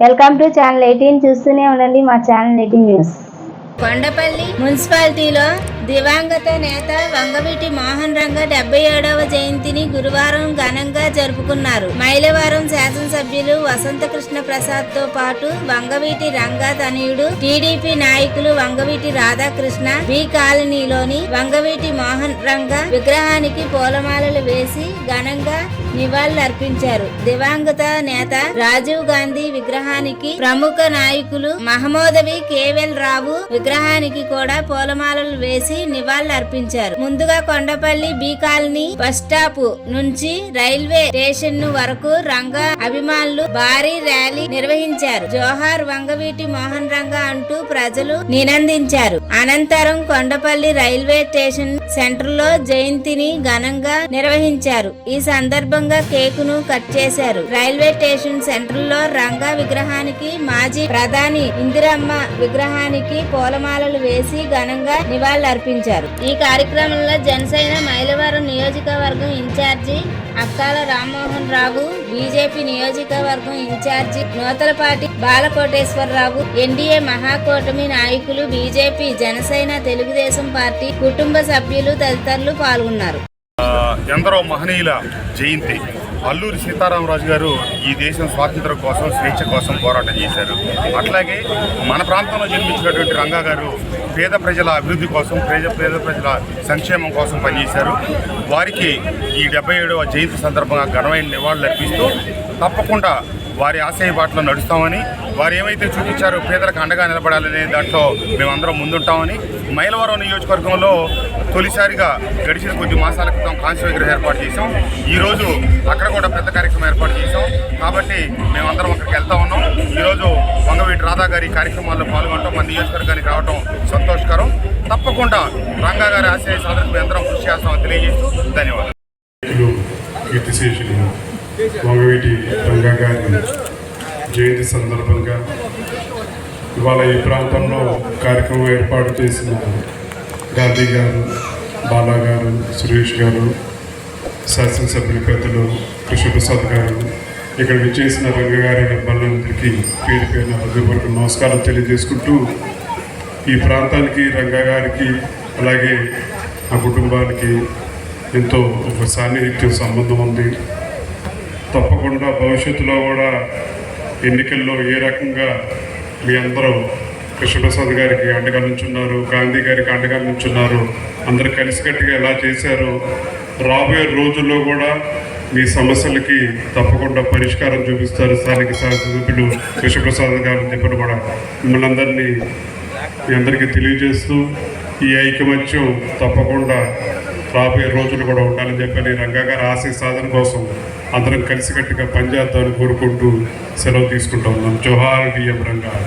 Welcome to channel eighteen చూస్తూనే ఉండండి మా ఛానల్ ఎయిటీన్ న్యూస్ కొండపల్లి మున్సిపాలిటీలో దివంగత నేత వంగవీటి మోహన్ రంగ డెబ్బై ఏడవ జయంతిని గురువారం ఘనంగా జరుపుకున్నారు. మైలవరం శాసనసభ్యులు వసంత కృష్ణ ప్రసాద్తో పాటు వంగవీటి రంగ తనయుడు టీడీపీ నాయకులు వంగవీటి రాధాకృష్ణ బి కాలనీలోని వంగవీటి మోహన్ రంగ విగ్రహానికి పూలమాలలు వేసి ఘనంగా నివాళులర్పించారు. దివంగత నేత రాజీవ్ గాంధీ విగ్రహానికి ప్రముఖ నాయకులు మహమోదవి కేవెల్ రావు విగ్రహానికి కూడా పూలమాలలు వేసి నివాళులర్పించారు. ముందుగా Kondapalli B colony bus stop నుంచి రైల్వే స్టేషన్ వరకు రంగ అభిమానులు భారీ ర్యాలీ నిర్వహించారు. జోహార్ వంగవీటి మోహన్ రంగ అంటూ ప్రజలు నినందించారు. అనంతరం కొండపల్లి రైల్వే స్టేషన్ సెంటర్లో జయంతిని ఘనంగా నిర్వహించారు. ఈ సందర్భంగా కేకును కట్ చేశారు. రైల్వే స్టేషన్ సెంటర్లో రంగా విగ్రహానికి మాజీ ప్రధాని ఇందిరమ్మ విగ్రహానికి పూలమాలలు వేసి ఘనంగా నివాళులర్పించారు ఈ కార్యక్రమంలో జనసేన మైలవరం నియోజకవర్గం ఇన్ఛార్జి అక్కాల రామ్మోహన్ రావు బీజేపీ నియోజకవర్గం ఇన్ఛార్జి నూతలపాటి బాలకోటేశ్వరరావు ఎన్డీఏ మహాకూటమి నాయకులు బీజేపీ జనసేన తెలుగుదేశం పార్టీ కుటుంబ సభ్యులు తదితరులు పాల్గొన్నారు. ఎందరో మహనీయుల జయంతి. అల్లూరి సీతారామరాజు గారు ఈ దేశం స్వాతంత్రం కోసం స్వేచ్ఛ కోసం పోరాటం చేశారు. అట్లాగే మన ప్రాంతంలో జన్మించినటువంటి రంగా గారు పేద ప్రజల అభివృద్ధి కోసం పేద పేద ప్రజల సంక్షేమం కోసం పనిచేశారు. వారికి ఈ డెబ్బై ఏడవ జయంతి సందర్భంగా ఘనమైన నివాళులు అర్పిస్తూ తప్పకుండా వారి ఆశయ బాటలో నడుస్తామని వారు ఏమైతే చూపించారో పేదలకు అండగా నిలబడాలనే దాంట్లో మేమందరం ముందుంటామని మైలవరం నియోజకవర్గంలో తొలిసారిగా గడిచిన కొద్ది మాసాల క్రితం కాంస్య విగ్రహం ఏర్పాటు చేసాం ఈరోజు అక్కడ కూడా పెద్ద కార్యక్రమం ఏర్పాటు చేసాం కాబట్టి మేమందరం అక్కడికి వెళ్తా ఉన్నాం. ఈరోజు వంగవీటి రాధా గారి కార్యక్రమాల్లో పాల్గొనడం మన నియోజకవర్గానికి రావడం సంతోషకరం. తప్పకుండా రంగా గారి ఆశయ సాధనకు అందరం కృషి చేస్తామని తెలియజేస్తూ ధన్యవాదాలు. నాయకులు రంగా గారి జయంతి సందర్భంగా ఇవాళ ఈ ప్రాంతంలో కార్యక్రమం ఏర్పాటు చేసిన గాంధీ గారు బాలా గారు సురేష్ గారు శాసనసభ్యుల పెద్దలు కృష్ణప్రసాద్ గారు ఇక్కడ విచ్చేసిన రంగగారి బలందరికీ పేరు పేరున హృదయపూర్వక నమస్కారం తెలియజేసుకుంటూ ఈ ప్రాంతానికి రంగ గారికి అలాగే ఆ కుటుంబానికి ఎంతో ఒక సాన్నిహిత్యం సంబంధం ఉంది. తప్పకుండా భవిష్యత్తులో కూడా ఎన్నికల్లో ఏ రకంగా మీ అందరూ కృష్ణప్రసాద్ గారికి అండగా నుంచున్నారు గాంధీ గారికి అండగా నుంచున్నారు అందరూ కలిసికట్టుగా ఎలా చేశారు రాబోయే రోజుల్లో కూడా మీ సమస్యలకి తప్పకుండా పరిష్కారం చూపిస్తారు. స్థానిక శాసనసభ్యులు కృష్ణప్రసాద్ గారు చెప్పిన కూడా మిమ్మల్ని అందరినీ మీ అందరికీ తెలియజేస్తూ ఈ ఐకమత్యం తప్పకుండా రాబోయే రోజులు కూడా ఉండాలని చెప్పని రంగా గారి ఆశయ సాధన కోసం అందరం కలిసికట్టుగా పనిచేద్దామని కోరుకుంటూ సెలవు తీసుకుంటా ఉన్నాం. జోహార్ డిఎం రంగా.